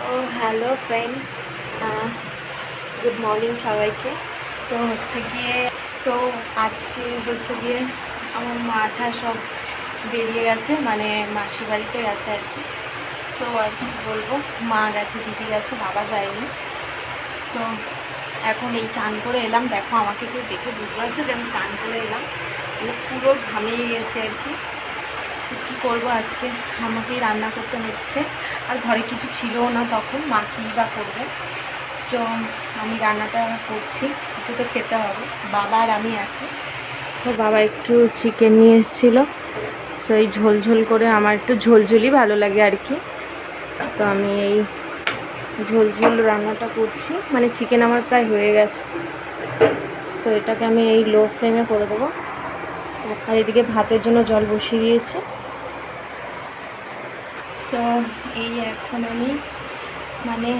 So hello friends good morning সবাইকে। So হচ্ছে গিয়ে সো আজকে হচ্ছে গিয়ে আমার মাথা সব বেরিয়ে গেছে মানে মাসি বাড়িতে গেছে আর কি। সো আর কি বলব, মা গেছে, দিদি গেছে, বাবা যায়নি। সো এখন এই চান করে এলাম। দেখো আমাকে কেউ দেখে বুঝতে পারছ যে আমি চান করে এলাম। মানে পুরো ঘামিয়ে গেছে আর কি। কী করব আজকে? আমাকেই রান্না করতে হচ্ছে। আর ঘরে কিছু ছিলও না তখন, মা কী বা করবে? তো আমি রান্নাটা করছি, কিছু তো খেতে হবে। বাবা আর আমি আছি। তো বাবা একটু চিকেন নিয়ে এসেছিল। সো এই ঝোল ঝোল করে আমার একটু ঝোলঝোলই ভালো লাগে আর কি। তো আমি এই ঝোল ঝোল রান্নাটা করছি। মানে চিকেন আমার প্রায় হয়ে গেছে। সো এটাকে আমি এই লো ফ্লেমে করে দেবো। আর এদিকে ভাতের জন্য জল বসিয়ে দিয়েছি। সো এই এখন আমি মানে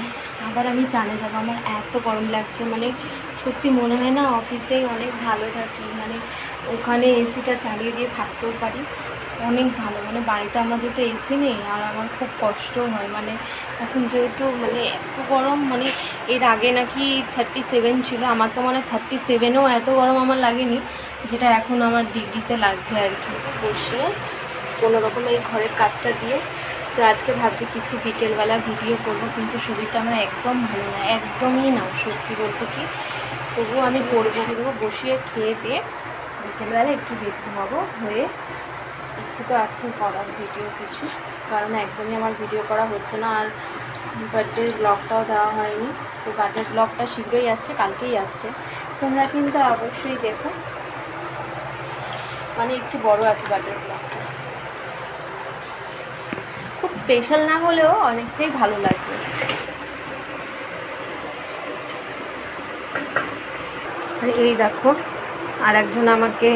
আবার আমি জানে যাব, আমার এত গরম লাগছে মানে সত্যি মনে হয় না অফিসেই অনেক ভালো থাকি মানে ওখানে এসিটা চালিয়ে দিয়ে থাকতেও পারি, অনেক ভালো মানে বাড়িতে আমাদের তো এসি নেই, আর আমার খুব কষ্ট হয় মানে এখন যেহেতু মানে এত গরম মানে এর আগে নাকি থার্টি সেভেন ছিল, আমার তো মানে থার্টি সেভেনেও এত গরম আমার লাগেনি, যেটা এখন আমার ডিগ্রিতে লাগছে আর কি, বসে কোনো রকম এই ঘরের কাজটা দিয়ে। সো আজকে ভাবছি কিছু বিকেলবেলা ভিডিও করব, কিন্তু শরীরটা আমার একদম ভালো না, একদমই না, সত্যি বলতে কি। তবুও আমি করব করব বসিয়ে খেয়ে দিয়ে বিকেলবেলা একটু রেডি হব, হয়ে ইচ্ছে তো আছে করার ভিডিও কিছু, কারণ একদমই আমার ভিডিও করা হচ্ছে না, আর বার্থডের ব্লগটাও দেওয়া হয়নি। তো বার্থডের ব্লগটা শীঘ্রই আসছে, কালকেই আসছে। তোমরা কিন্তু অবশ্যই দেখো। মানে একটু বড় আছে বার্থডের ব্লগটা স্পেশাল না হলেও অনেকটাই ভালো লাগবে। আর এই দেখো আর একজন আমাকে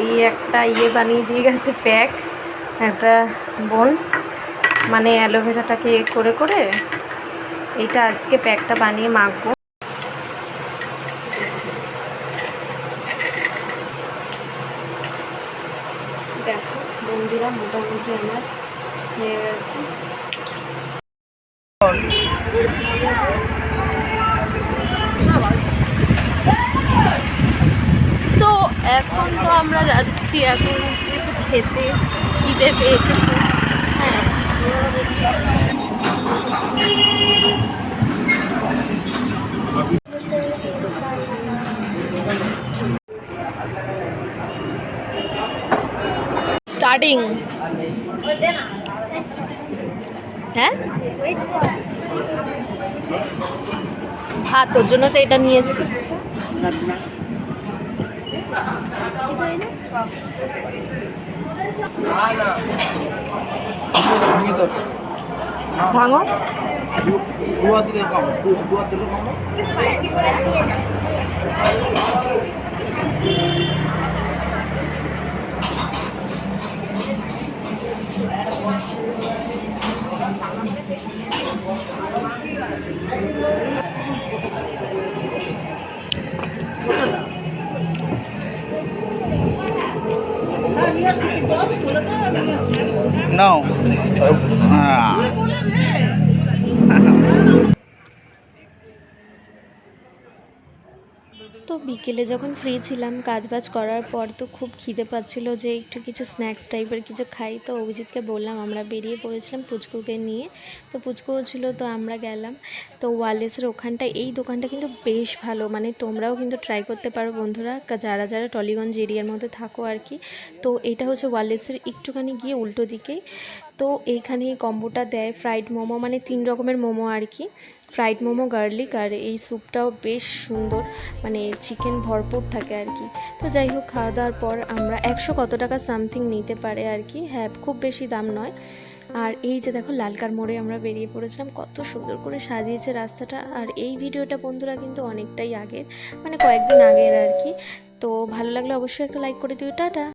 এই একটা ইয়ে বানিয়ে দিয়ে গেছে, প্যাক। একটা বোন মানে অ্যালোভেরাটাকে ইয়ে করে করে এইটা আজকে প্যাকটা বানিয়ে মাখবো। দেখো, বন্ধুরা, মোটামুটি আমার গেছে তো এখন তো আমরা যাচ্ছি এখন কিছু খেতে খিদে পেয়েছে হ্যাঁ। স্টার্টিং হ্যাঁ? হ্যাঁ তোর জন্য তো এটা নিয়েছি। ভাঙো। দিলে কম দোয়া দিলে কম No. Ah. তো বিকেলে যখন ফ্রি ছিলাম কাজ বাজ করার পর তো খুব খিদে পাচ্ছিল যে একটু কিছু স্ন্যাক্স টাইপের কিছু খাই। তো অভিজিৎকে বললাম, আমরা বেরিয়ে পড়েছিলাম পুচকুকে নিয়ে। তো পুচকুও ছিল, তো আমরা গেলাম। তো ওয়ালেসের ওখানটা, এই দোকানটা কিন্তু বেশ ভালো। মানে তোমরাও কিন্তু ট্রাই করতে পারো বন্ধুরা। যারা যারা টলিগঞ্জ এরিয়ার মধ্যে থাকো আর কি। তো এটা হচ্ছে ওয়ালেসের একটুখানি গিয়ে উল্টো দিকে। তো এইখানে কম্বোটা দেয় ফ্রাইড মোমো মানে তিন রকমের মোমো আর কি। ফ্রাইড মোমো গার্লিক আর এই স্যুপটাও বেশ সুন্দর। মানে চিকেন ভরপুর থাকে আর কি। তো যাই হোক খাওয়া দাওয়ার পর আমরা একশো কত টাকা সামথিং নিতে পারে আর কি। হ্যাঁ খুব বেশি দাম নয়। আর এই যে দেখো, লালকার মোড়ে আমরা বেরিয়ে পড়েছিলাম। কত সুন্দর করে সাজিয়েছে রাস্তাটা। আর এই ভিডিওটা বন্ধুরা কিন্তু অনেকটাই আগের মানে কয়েকদিন আগের আর কি। তো ভালো লাগলে অবশ্যই একটা লাইক করে দিও। টাটা!